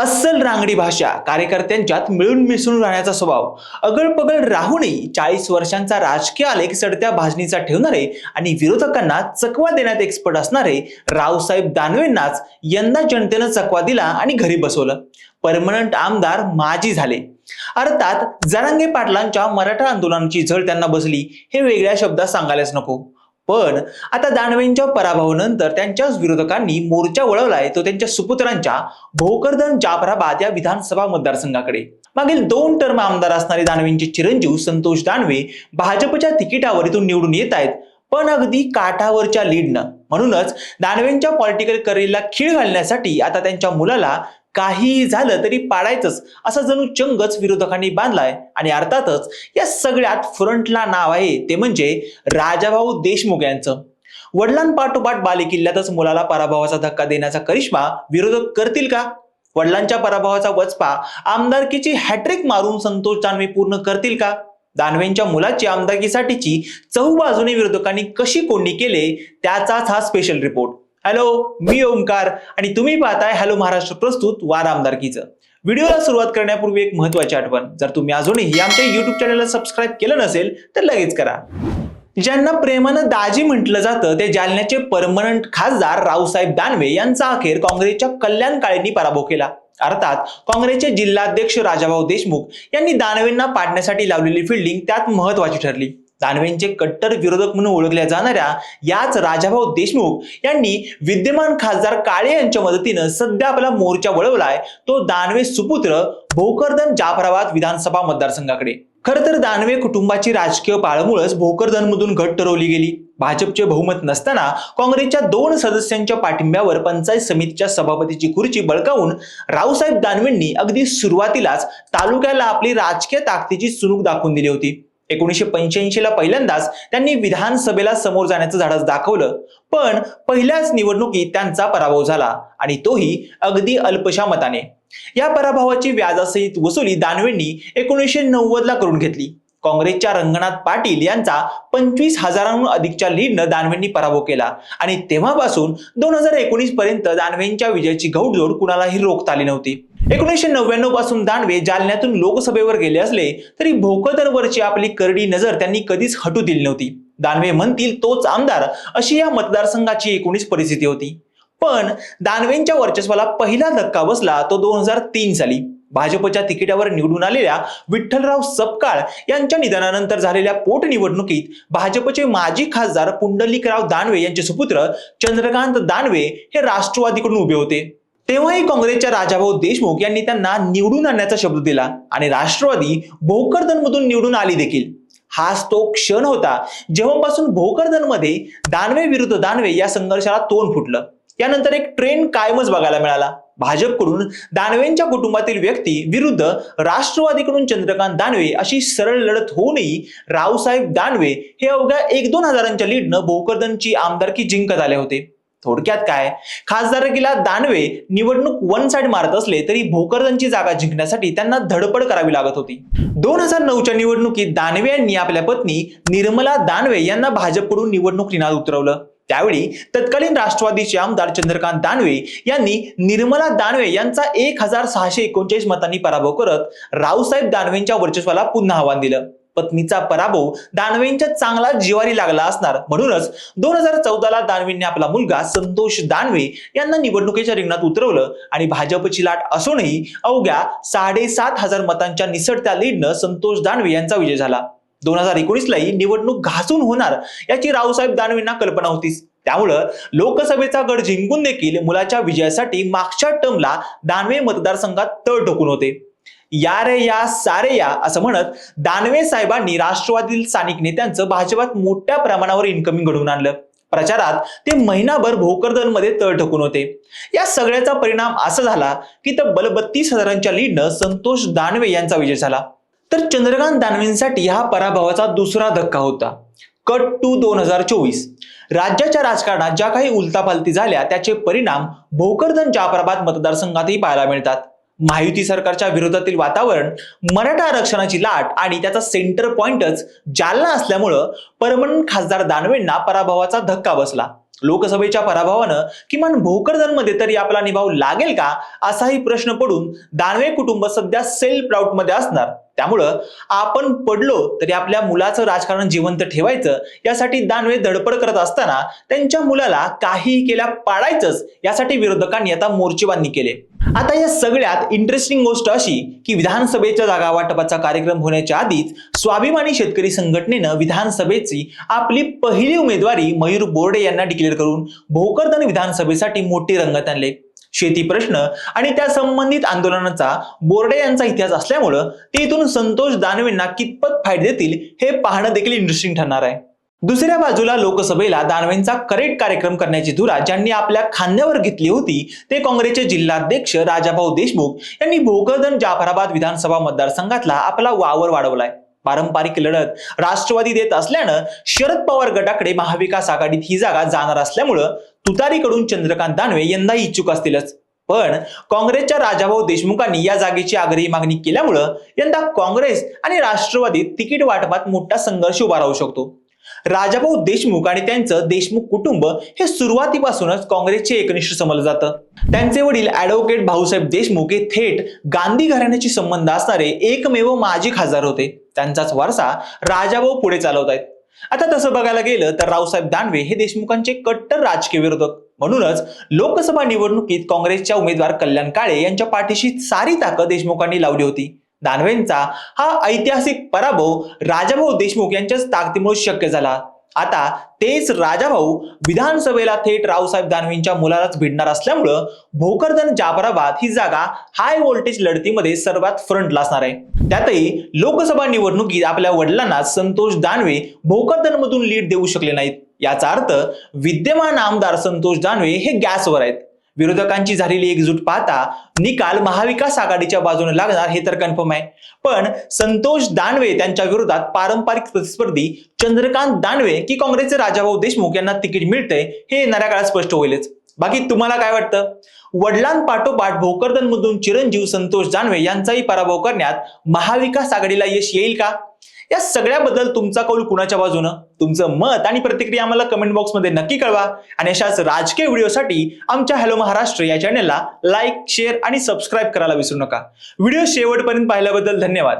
अस्सल रांगडी भाषा कार्यकर्त्यांच्यात मिळून मिसळून राहण्याचा स्वभाव. अगळपगळ राहूनही चाळीस वर्षांचा राजकीय आलेख चढत्या भाजणीचा ठेवणारे आणि विरोधकांना चकवा देण्यात एक्सपर्ट असणारे रावसाहेब दानवेंनाच यंदा जनतेनं चकवा दिला आणि घरी बसवलं. परमनंट आमदार माजी झाले. अर्थात जरांगे पाटलांच्या मराठा आंदोलनाची झळ त्यांना बसली. हे वेगळ्या शब्दात सांगायलाच नको. पण आता दानवेंच्या पराभवानंतर त्यांच्याच विरोधकांनी मोर्चा वळवलाय तो त्यांच्या सुपुत्रांच्या भोकरदन जाफराबाद या विधानसभा मतदारसंघाकडे. मागील दोन टर्म आमदार असणारे दानवेंचे चिरंजीव संतोष दानवे भाजपच्या तिकिटावर इथून निवडून येत आहेत पण अगदी काठावरच्या लीडनं म्हणूनच दानवेंच्या पॉलिटिकल करिअरला खीळ घालण्यासाठी आता त्यांच्या मुलाला काही झालं तरी पाडायचंच. असा जणू चंगच विरोधकांनी बांधलाय आणि अर्थातच या सगळ्यात फ्रंटला नाव आहे ते म्हणजे राजाभाऊ देशमुख यांचं. वडिलांपाठोपाठ बालेकिल्ल्यातच मुलाला पराभवाचा धक्का देण्याचा करिश्मा विरोधक करतील का? वडिलांच्या पराभवाचा वचपा आमदारकीची हॅट्रिक मारून संतोष दानवे पूर्ण करतील का? दानवेंच्या मुलाची आमदारकीसाठीची चहू बाजूने विरोधकांनी कशी कोंडी केले? त्याचाच हा स्पेशल रिपोर्ट हॅलो मी ओमकार आणि तुम्ही पाहताय हॅलो महाराष्ट्र प्रस्तुत वाद आमदारकीचं. व्हिडिओला सुरुवात करण्यापूर्वी एक महत्वाची आठवण. जर तुम्ही अजूनही आमच्या युट्यूब चॅनलला सबस्क्राईब केलं नसेल तर लगेच करा. ज्यांना प्रेमानं दाजी म्हटलं जातं ते जालन्याचे परमनंट खासदार रावसाहेब दानवे यांचा अखेर काँग्रेसच्या कल्याण काळेंनी पराभव केला. अर्थात काँग्रेसचे जिल्हाध्यक्ष राजाभाऊ देशमुख यांनी दानवेंना पाडण्यासाठी लावलेली फिल्डिंग त्यात महत्वाची ठरली. दानवेंचे कट्टर विरोधक म्हणून ओळखल्या जाणाऱ्या याच राजाभाऊ देशमुख यांनी विद्यमान खासदार काळे यांच्या मदतीनं सध्या आपला मोर्चा वळवलाय. तो दानवे सुपुत्र भोकरदन जाफराबाद विधानसभा मतदारसंघाकडे. खरं तर दानवे कुटुंबाची राजकीय पाळमुळच भोकरदनमधून घट ठरवली गेली. भाजपचे बहुमत नसताना काँग्रेसच्या दोन सदस्यांच्या पाठिंब्यावर पंचायत समितीच्या सभापतीची खुर्ची बळकावून रावसाहेब दानवेंनी अगदी सुरुवातीलाच तालुक्याला आपली राजकीय ताकदीची सुणूक दाखवून दिली होती. एकोणीसशे पंच्याऐंशी ला पहिल्यांदाच त्यांनी विधानसभेला समोर जाण्याचं धाडस दाखवलं. पण पहिल्याच निवडणुकीत त्यांचा पराभव झाला आणि तोही अगदी अल्पशा मताने या पराभवाची व्याजासहित वसुली दानवेंनी एकोणीसशे नव्वद ला करून घेतली. काँग्रेसच्या रंगनाथ पाटील यांचा पंचवीस हजारांहून अधिकच्या लीडनं दानवेंनी पराभव केला आणि तेव्हापासून दोन हजार एकोणीस पर्यंत दानवेंच्या विजयाची घौडजोड कुणालाही रोखता आली नव्हती. एकोणीसशे नव्याण्णवपासून दानवे जालन्यातून लोकसभेवर गेले असले तरी भोकदरवरची आपली करडी नजर त्यांनी कधीच हटू दिली नव्हती. दानवे म्हणतील तोच आमदार. अशी या मतदारसंघाची एकोणीस परिस्थिती होती. पण दानवेंच्या वर्चस्वाला पहिला धक्का बसला तो दोन हजार तीन साली. भाजपच्या तिकिटावर निवडून आलेल्या विठ्ठलराव सपकाळ यांच्या निधनानंतर झालेल्या पोटनिवडणुकीत भाजपचे माजी खासदार पुंडलिकराव दानवे यांचे सुपुत्र चंद्रकांत दानवे हे राष्ट्रवादीकडून उभे होते. तेव्हाही काँग्रेसच्या राजाभाऊ देशमुख यांनी त्यांना निवडून आणण्याचा शब्द दिला आणि राष्ट्रवादी भोकरदनमधून निवडून आली देखील. हाच तो क्षण होता जेव्हापासून भोकरदनमध्ये दानवे विरुद्ध दानवे या संघर्षाला तोंड फुटलं. यानंतर एक ट्रेंड कायमच बघायला मिळाला. भाजपकडून दानवेंच्या कुटुंबातील व्यक्ती विरुद्ध राष्ट्रवादीकडून चंद्रकांत दानवे अशी सरळ लढत होऊनही रावसाहेब दानवे हे अवघ्या एक दोन हजारांच्या लीडनं भोकरदनची आमदारकी जिंकत आले होते. थोडक्यात काय? खासदारकीला दानवे निवडणूक वन साइड मारत असले तरी भोकरदनची जागा जिंकण्यासाठी त्यांना धडपड करावी लागत होती. दोन हजार नऊच्या निवडणुकीत दानवे यांनी आपल्या पत्नी निर्मला दानवे यांना भाजपकडून निवडणूक रिणात उतरवलं. त्यावेळी तत्कालीन राष्ट्रवादीचे आमदार चंद्रकांत दानवे यांनी निर्मला दानवे यांचा एक हजार सहाशे एकोणचाळीस मतांनी पराभव करत रावसाहेब दानवेंच्या वर्चस्वाला पुन्हा आव्हान दिलं. पत्नीचा पराभव दानवेंच्या चांगला जिवारी लागला असणार. म्हणूनच दोन हजार चौदाला दानवेंनी आपला मुलगा संतोष दानवे यांना निवडणुकीच्या रिंगणात उतरवलं आणि भाजपची लाट असूनही अवघ्या साडेसात हजार मतांच्या निसटत्या लीडनं संतोष दानवे यांचा विजय झाला. दोन हजार एकोणीसलाही निवडणूक घासून होणार याची रावसाहेब दानवेंना कल्पना होतीच. त्यामुळं लोकसभेचा गड जिंकून देखील मुलाच्या विजयासाठी मागच्या टर्मला दानवे मतदारसंघात तळ ठोकून होते. या रे या सारे या असं म्हणत दानवे साहेबांनी राष्ट्रवादीतील स्थानिक नेत्यांचं भाजपात मोठ्या प्रमाणावर इन्कमिंग घडवून आणलं. प्रचारात ते महिनाभर भोकरदनमध्ये तळ ठकून होते. या सगळ्याचा परिणाम असा झाला की तब्बल बत्तीस हजारांच्या लीडनं संतोष दानवे यांचा विजय झाला. तर चंद्रकांत दानवेंसाठी हा पराभवाचा दुसरा धक्का होता. कट टू दोन हजार चोवीस. राज्याच्या राजकारणात ज्या काही उलतापालती झाल्या त्याचे परिणाम भोकरदन जाफराबाद मतदारसंघातही पाहायला मिळतात. महायुती सरकारच्या विरोधातील वातावरण मराठा आरक्षणाची लाट आणि त्याचा सेंटर पॉइंटच जालना असल्यामुळं परमन खासदार दानवेंना पराभवाचा धक्का बसला. लोकसभेच्या पराभवानं किमान भोकरदनमध्ये तरी आपला निभाव लागेल का असाही प्रश्न पडून दानवे कुटुंब सध्या सेल्फ डाऊटमध्ये असणार. त्यामुळं आपण पडलो तरी आपल्या मुलाचं राजकारण जिवंत ठेवायचं यासाठी दानवे धडपड करत असताना त्यांच्या मुलाला काहीही केल्या पाडायचंच यासाठी विरोधकांनी आता मोर्चेबांधणी केले. आता या सगळ्यात इंटरेस्टिंग गोष्ट अशी की विधानसभेच्या जागा वाटपाचा कार्यक्रम होण्याच्या आधीच स्वाभिमानी शेतकरी संघटनेनं विधानसभेची आपली पहिली उमेदवारी मयूर बोर्डे यांना डिक्लेअर करून भोकरदन विधानसभेसाठी मोठी रंगत आणले. शेती प्रश्न आणि त्या संबंधित आंदोलनाचा बोर्डे यांचा इतिहास असल्यामुळं ते इथून संतोष दानवेंना कितपत फायदे देतील हे पाहणं देखील इंटरेस्टिंग ठरणार आहे. दुसऱ्या बाजूला लोकसभेला दानवेंचा करेक्ट कार्यक्रम करण्याची धुरा ज्यांनी आपल्या खांद्यावर घेतली होती ते काँग्रेसचे जिल्हाध्यक्ष राजाभाऊ देशमुख यांनी भोकरदन जाफराबाद विधानसभा मतदारसंघातला आपला वावर वाढवलाय. पारंपरिक लढत राष्ट्रवादी देत असल्यानं शरद पवार गटाकडे महाविकास आघाडीत ही जागा जाणार असल्यामुळं तुतारीकडून चंद्रकांत दानवे यंदाही इच्छुक असतीलच. पण काँग्रेसच्या राजाभाऊ देशमुखांनी या जागेची आग्रही मागणी केल्यामुळं यंदा काँग्रेस आणि राष्ट्रवादीत तिकीट वाटपात मोठा संघर्ष उभा राहू शकतो. राजाभाऊ देशमुख आणि त्यांचं देशमुख कुटुंब हे सुरुवातीपासूनच काँग्रेसचे एकनिष्ठ समजलं जातं. त्यांचे वडील ऍडव्होकेट भाऊसाहेब देशमुख हे थेट गांधी घराण्याशी संबंध असणारे एकमेव माजी खासदार होते. त्यांचाच वारसा राजाभाऊ पुढे चालवत आहेत आता तसं बघायला गेलं तर रावसाहेब दानवे हे देशमुखांचे कट्टर राजकीय विरोधक. म्हणूनच लोकसभा निवडणुकीत काँग्रेसच्या उमेदवार कल्याण काळे यांच्या पाठीशी सारी ताकद देशमुखांनी लावली होती. दानवेंचा हा ऐतिहासिक पराभव राजाभाऊ देशमुख यांच्याच ताकदीमुळे शक्य झाला. आता तेच राजाभाऊ विधानसभेला थेट रावसाहेब दानवेंच्या मुलालाच भिडणार असल्यामुळं भोकरदन जाफराबाद ही जागा हाय व्होल्टेज लढतीमध्ये सर्वात फ्रंटला असणार आहे. त्यातही लोकसभा निवडणुकीत आपल्या वडिलांना संतोष दानवे भोकरदन मधून लीड देऊ शकले नाहीत. याचा अर्थ विद्यमान आमदार संतोष दानवे हे गॅसवर आहेत. विरोधकांची झालेली एकजूट पाहता निकाल महाविकास आघाडीच्या बाजूने लागणार हे तर कन्फर्म आहे. पण संतोष दानवे त्यांच्या विरोधात पारंपरिक प्रतिस्पर्धी चंद्रकांत दानवे की काँग्रेसचे राजाभाऊ देशमुख यांना तिकीट मिळतंय हे येणाऱ्या काळात स्पष्ट होईलच. बाकी तुम्हाला काय वाटतं? वडिलांपाठोपाठ भोकरदनमधून चिरंजीव संतोष दानवे यांचाही पराभव करण्यात महाविकास आघाडीला यश येईल का? या सगळ्याबद्दल तुमचा कौल कुणाच्या बाजूनं? तुमचं मत आणि प्रतिक्रिया आम्हाला कमेंट बॉक्समध्ये नक्की कळवा. आणि अशाच राजकीय व्हिडिओसाठी आमच्या हॅलो महाराष्ट्र या चॅनलला लाईक शेअर आणि सबस्क्राईब करायला विसरू नका. व्हिडिओ शेवटपर्यंत पाहिल्याबद्दल धन्यवाद.